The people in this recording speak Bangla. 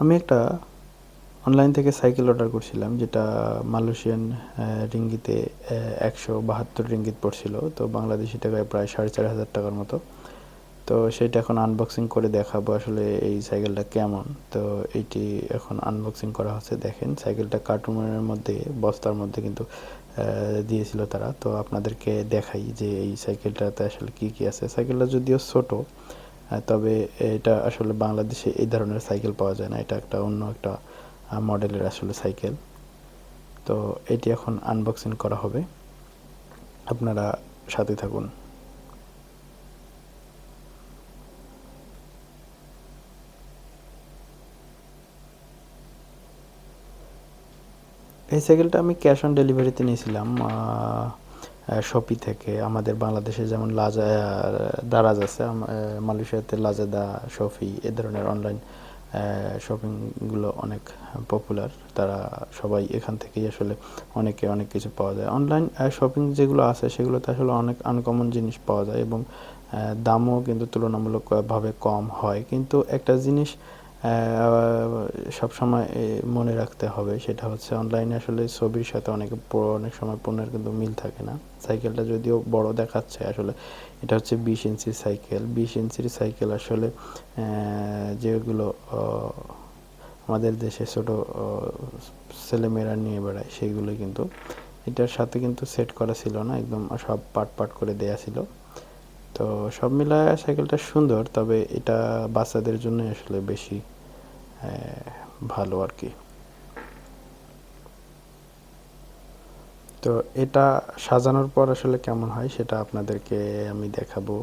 আমি একটা অনলাইন থেকে সাইকেল অর্ডার করছিলাম, যেটা মালয়েশিয়ান রিঙ্গিতে একশো বাহাত্তর রিঙ্গিত পড়ছিল, তো বাংলাদেশি টাকায় প্রায় সাড়ে চার হাজার টাকার মতো। তো সেটা এখন আনবক্সিং করে দেখাবো আসলে এই সাইকেলটা কেমন। তো এইটি এখন আনবক্সিং করা হচ্ছে, দেখেন। সাইকেলটা কার্টুনের মধ্যে, বস্তার মধ্যে কিন্তু দিয়েছিল তারা। তো আপনাদেরকে দেখাই যে এই সাইকেলটাতে আসলে কি কি আছে। সাইকেলটা যদিও ছোট তবে এটা আসলে বাংলাদেশে এই ধরনের সাইকেল পাওয়া যায় না। এটা একটা অন্য একটা মডেলের আসলে সাইকেল। তো এটি এখন আনবক্সিং করা হবে। আপনারা সাথে থাকুন। এই সাইকেলটা আমি ক্যাশ অন ডেলিভারিতে নিয়েছিলাম শপি থেকে। আমাদের বাংলাদেশে যেমন লাজা দারাজ আছে মালয়েশিয়াতে লাজাদা শফি এ ধরনের অনলাইন শপিংগুলো অনেক পপুলার তারা সবাই এখান থেকেই আসলে অনেকে অনেক কিছু পাওয়া যায়। অনলাইন শপিং যেগুলো আছে, সেগুলোতে আসলে অনেক আনকমন জিনিস পাওয়া যায় এবং দামও কিন্তু তুলনামূলকভাবে কম হয়। কিন্তু একটা জিনিস সবসময় মনে রাখতে হবে। সেটা হচ্ছে অনলাইনে আসলে ছবির সাথে অনেক অনেক সময় পণ্যের কিন্তু মিল থাকে না। সাইকেলটা যদিও বড় দেখাচ্ছে আসলে, এটা হচ্ছে বিশ ইঞ্চির সাইকেল বিশ ইঞ্চির সাইকেল আসলে যেগুলো আমাদের দেশে ছোট ছেলেমেয়েরা নিয়ে বেড়ায় সেইগুলো কিন্তু, এটার সাথে কিন্তু সেট করা ছিল না, একদম সব পাট পাট করে দেয়া ছিল। তো সব মিলায় সাইকেলটা সুন্দর, তবে এটা বাচ্চাদের জন্য আসলে বেশি ভালো আর কি তো এটা সাজানোর পর আসলে কেমন হয় সেটা আপনাদেরকে আমি দেখাবো।